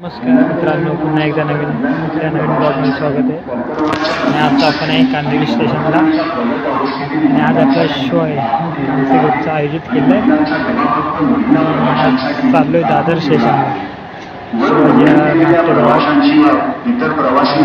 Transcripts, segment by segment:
नमस्कार मित्रांनो पुन्हा एकदा नवीन त्या नवीन ब्लॉगमध्ये स्वागत आहे. आणि आता आपण आहे कांदिवली स्टेशनला. आणि आज आपला शो आहे. ग्रुपचं आयोजित केलं आहे चाललो आहे दादर स्टेशनला. शिवाजी प्रवासी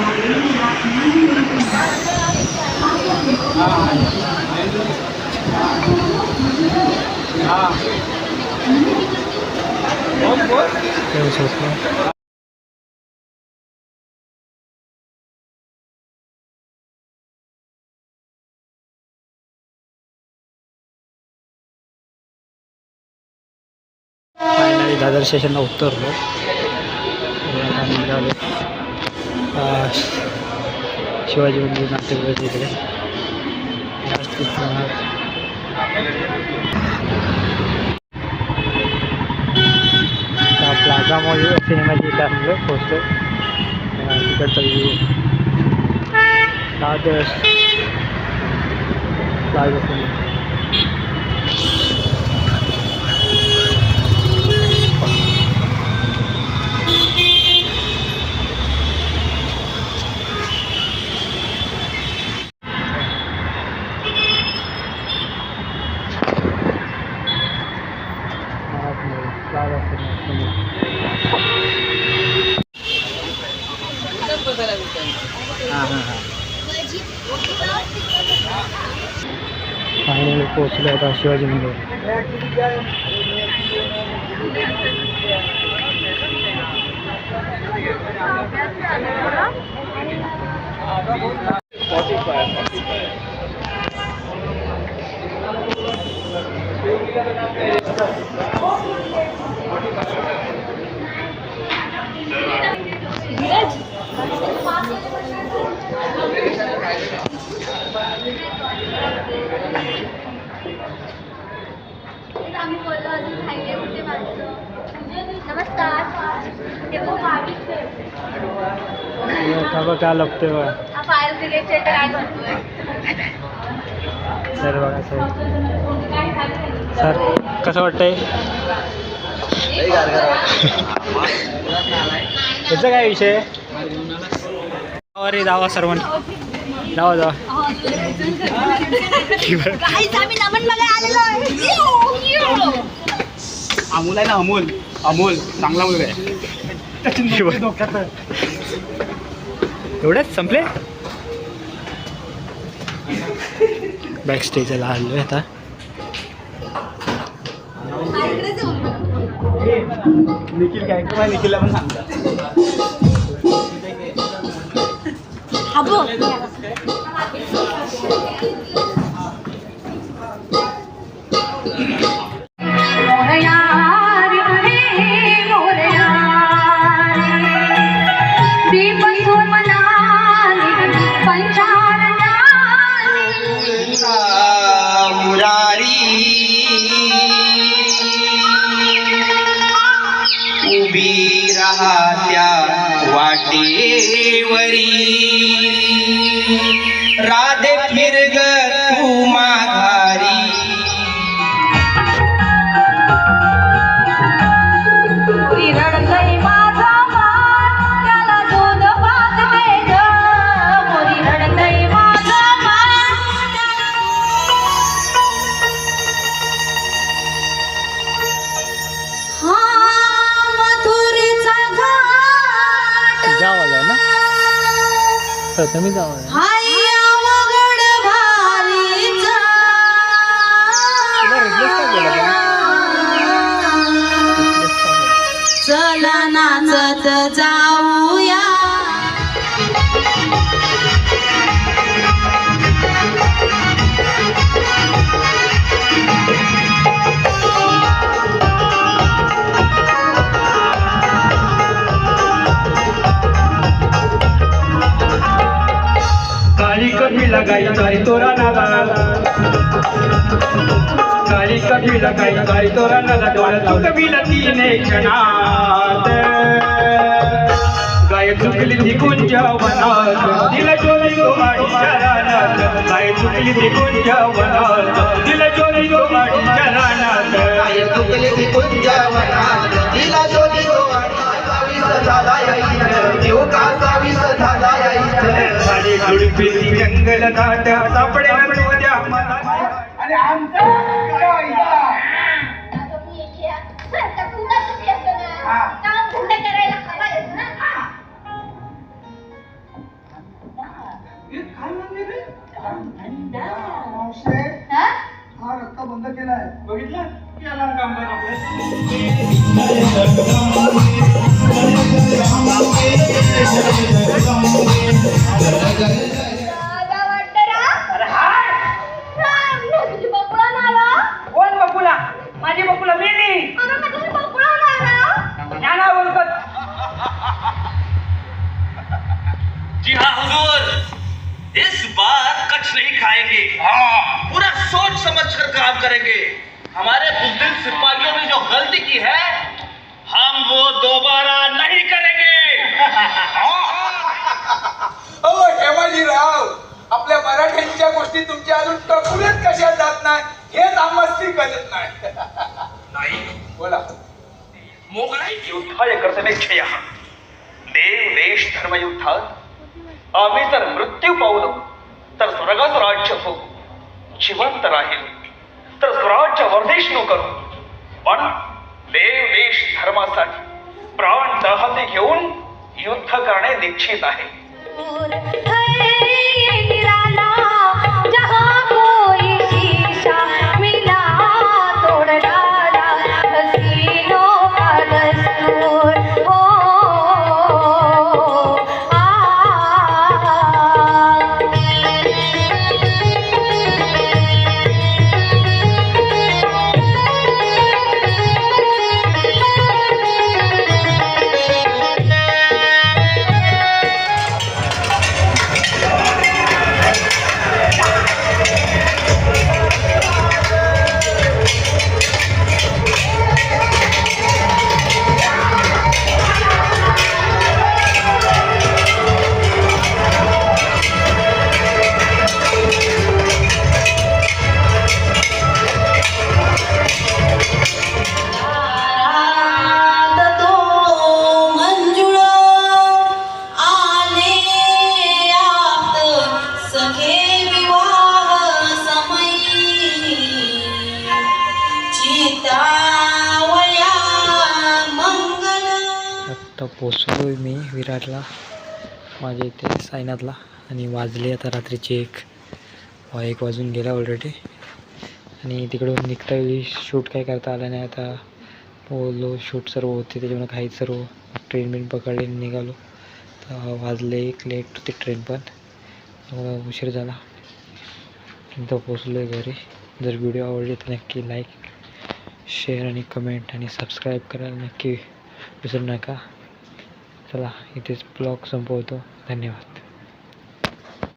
आहे. तेव्हा झोपलो. फायनली दादर स्टेशनला उतरलो तर आता निघालो अं, शिवाजी मंदिर नाट्यगृहाच्या इकडे प्लाझा मॉल सिनेमाची इथं आणलं पोस्टर तिकडचा view Dadar Plaza cinema Plaza cinema हां हां हां फायनली पोचलो आता शिवाजी मंदिर आम्ही बोललो अजून खायले कुठे माणसं नमस्कार ते खूप आविष्ट का बघ काय लागतोय बघा हा फायर ब्रिगेडचे काय करतोय सर बघा सर सर कसं वाटतंय याचा काय विषय? अरे नमन बघायला आलेलो आहे. अमोल आहे ना अमोल. अमोल चांगला मुलगा आहे. एवढंच संपले? बॅक स्टेजला आलो आता. निखिल काय काय निखिलला पण सांगतात वाटेवरी राधे प्रथमी जावा आहे. काही तारी तोरा नाला गाडी कभी लगाई तारी तोरा नाला डोळ्या तू कभी तीने क्षणात गाय चुकली ती कुंजा वनात तिला चोरी गो आणि शरानात गाय चुकली ती कुंजा वनात तिला चोरी गो आणि शरानात काय चुकले ती तिला जोडी गो कासावीस झाला देव इथं जंगल दाट सापडे आणि आमचा जी हाँ हुजूर। इस बार कच नहीं खाएँगे। हाँ। पूरा सोच समझ कर काम करेंगे। हमारे बुजदिल सिपाहियों ने जो गलती की है हम वो दोबारा नहीं करेंगे। हो हेमाजीराव आपल्या मराठ्यांच्या गोष्टी तुमच्या अजून टकुलेच कशा जात नाही? हेच आम्हाला कळत नाही. नाही बोला. मोगलाई युद्ध करते छया देव देश धर्म युद्धात आम्ही जर मृत्यू पावलो तर स्वर्गाचं राज्य हो. जिवंत राहील. तर स्वराज्य वर्देश नो करू. पण देव देश धर्मासाठी प्राण दहाते घेऊन युद्ध करणे निश्चित आहे. आत्ता पोचलो मी विराटला. माझ्या इथे सायनाथला. आणि वाजले आता रात्रीचे एक. वा एक वाजून गेला ऑलरेडी आणि तिकडून निघता वेळी शूट काय करता आलं नाही. आता बोललो शूट सर्व होते. त्याच्यामुळे काही सर्व ट्रेन बिन पकडले आणि निघालो. तर वाजले एक लेट होती ट्रेन पण. त्यामुळं उशीर झाला. इथं पोचलो आहे घरी. जर व्हिडिओ आवडले तर नक्की लाईक शेअर आणि कमेंट आणि सबस्क्राईब करायला नक्की विसरू नका. चला इथेच ब्लॉग संपवतो. धन्यवाद.